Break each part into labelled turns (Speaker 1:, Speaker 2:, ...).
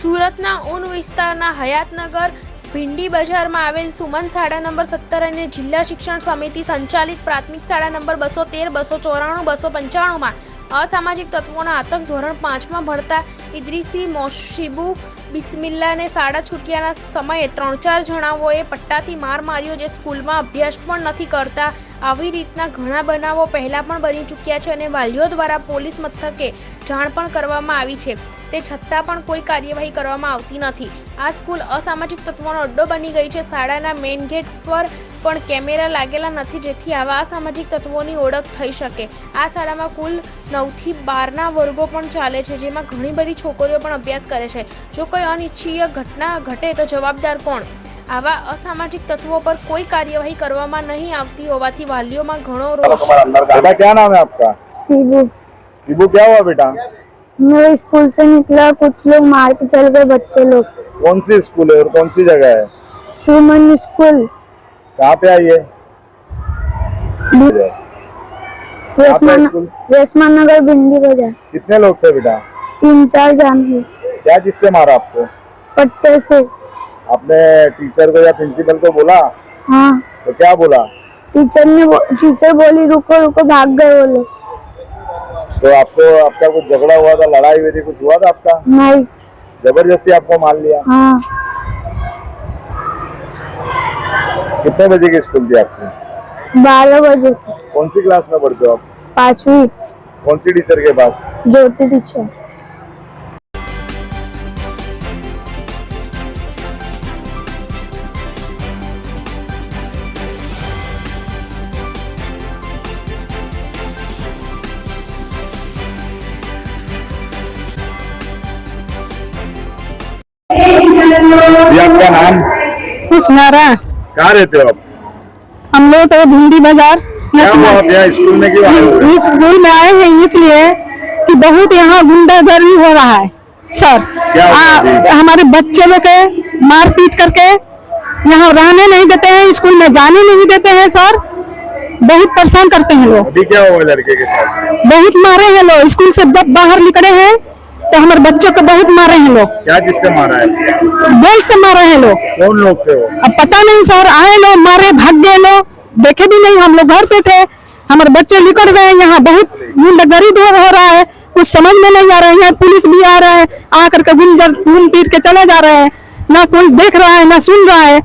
Speaker 1: સુરતના ઉન વિસ્તારના હયાતનગર ભીંડી બજારમાં આવેલ સુમન શાળા નંબર સત્તર અને જિલ્લા શિક્ષણ સમિતિ સંચાલિત પ્રાથમિક શાળા નંબર બસો તેર, બસો ચોરાણું, બસો પંચાણુંમાં અસામાજિક તત્વોના આતંક ધોરણ પાંચમાં ભણતા ઇદ્રીસી, મોશિબુ બિસ્મિલ્લાને શાળા છૂટ્યાના સમયે ત્રણ ચાર જણાઓએ પટ્ટાથી માર માર્યો જે સ્કૂલમાં અભ્યાસ પણ નથી કરતા. આવી રીતના ઘણા બનાવો પહેલાં પણ બની ચૂક્યા છે અને વાલીઓ દ્વારા પોલીસ મથકે જાણ પણ કરવામાં આવી છે. તે છતાં પણ કોઈ કાર્યવાહી કરવામાં આવતી નથી. આ સ્કૂલ અસામાજિક તત્વોનો અડ્ડો બની ગઈ છે. શાળાના મેઇન ગેટ પર પણ કેમેરા લાગેલા નથી, જેથી આવા અસામાજિક તત્વોની ઓળખ થઈ શકે. આ શાળામાં કુલ નવથી બારના વર્ગો પણ ચાલે છે, જેમાં ઘણી બધી છોકરીઓ પણ અભ્યાસ કરે છે જો કોઈ અનિચ્છનીય ઘટના ઘટે તો જવાબદાર કોણ આવા અસામાજિક તત્વો પર કોઈ કાર્યવાહી કરવામાં નહીં આવતી હોવાથી વાલીઓમાં ઘણો રોષ
Speaker 2: बेटा क्या नाम है आपका
Speaker 3: शिबू
Speaker 2: शिबू क्या हुआ बेटा
Speaker 3: मैं स्कूल से निकला कुछ लोग मार के चल गए बच्चे लोग
Speaker 2: कौन सी स्कूल है और कौन सी जगह है
Speaker 3: सुमन स्कूल
Speaker 2: कहाँ पे आई है
Speaker 3: रेशमान
Speaker 2: स्कूल?
Speaker 3: रेशमान नगर भिंडी बाजार
Speaker 2: कितने लोग थे बेटा
Speaker 3: तीन चार जान थे
Speaker 2: क्या जिससे मारा आपको?
Speaker 3: पट्टे से।
Speaker 2: आपने टीचर को या प्रिंसिपल को बोला?
Speaker 3: हाँ।
Speaker 2: तो क्या बोला?
Speaker 3: टीचर ने बो- टीचर बोली रुको रुको भाग गए वो लोग।
Speaker 2: तो आपको आपका कुछ झगड़ा हुआ था लड़ाई हुई थी कुछ हुआ था आपका?
Speaker 3: नहीं।
Speaker 2: ज़बरदस्ती आपको मार लिया?
Speaker 3: हाँ।
Speaker 2: कितने बजे की स्कूल थी आपकी?
Speaker 3: बारह बजे
Speaker 2: कौन सी क्लास में पढ़ते हो आप?
Speaker 3: पांचवी।
Speaker 2: कौन सी टीचर के पास?
Speaker 3: ज्योति टीचर
Speaker 2: जी आपका नाम
Speaker 3: हुसनारा
Speaker 2: कहाँ रहते हो आप?
Speaker 3: हम लोग तो भिंडी बाज़ार
Speaker 2: स्कूल में क्यों
Speaker 3: स्कूल में आए हैं इसलिए कि बहुत यहाँ गुंडागर्दी हो रहा है सर। आ, हमारे बच्चे लोग के मारपीट करके यहाँ रहने नहीं देते हैं स्कूल में जाने नहीं देते हैं सर। बहुत परेशान करते हैं लोग।
Speaker 2: क्या हुआ लड़के के साथ?
Speaker 3: बहुत मारे हैं लोग। स्कूल से जब बाहर निकले हैं तो हमारे बच्चों को बहुत मारे हैं लोग।
Speaker 2: क्या जिससे मारा है?
Speaker 3: बेल्ट से मारे हैं लोग।
Speaker 2: कौन लोग थे वो?
Speaker 3: अब पता नहीं सर आए लोग मारे भाग गए लोग। देखे भी नहीं हम लोग घर पे थे। हमारे बच्चे निकल गए यहाँ बहुत गुंडागर्दी हो रहा है। कुछ समझ में नहीं आ रहा है यहाँ पुलिस भी आ रहा है। आकर के गुंजर घूम पीट के चले जा रहे हैं। ना कोई देख रहा है ना सुन रहा है।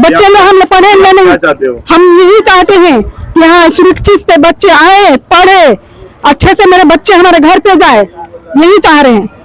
Speaker 3: बच्चे लोग हम लोग पढ़े
Speaker 2: क्या
Speaker 3: नहीं। हम यही चाहते हैं कि यहाँ सुरक्षित से बच्चे आए पढ़े। अच्छे से मेरे बच्चे हमारे घर पे जाए। यही चाह रहे हैं।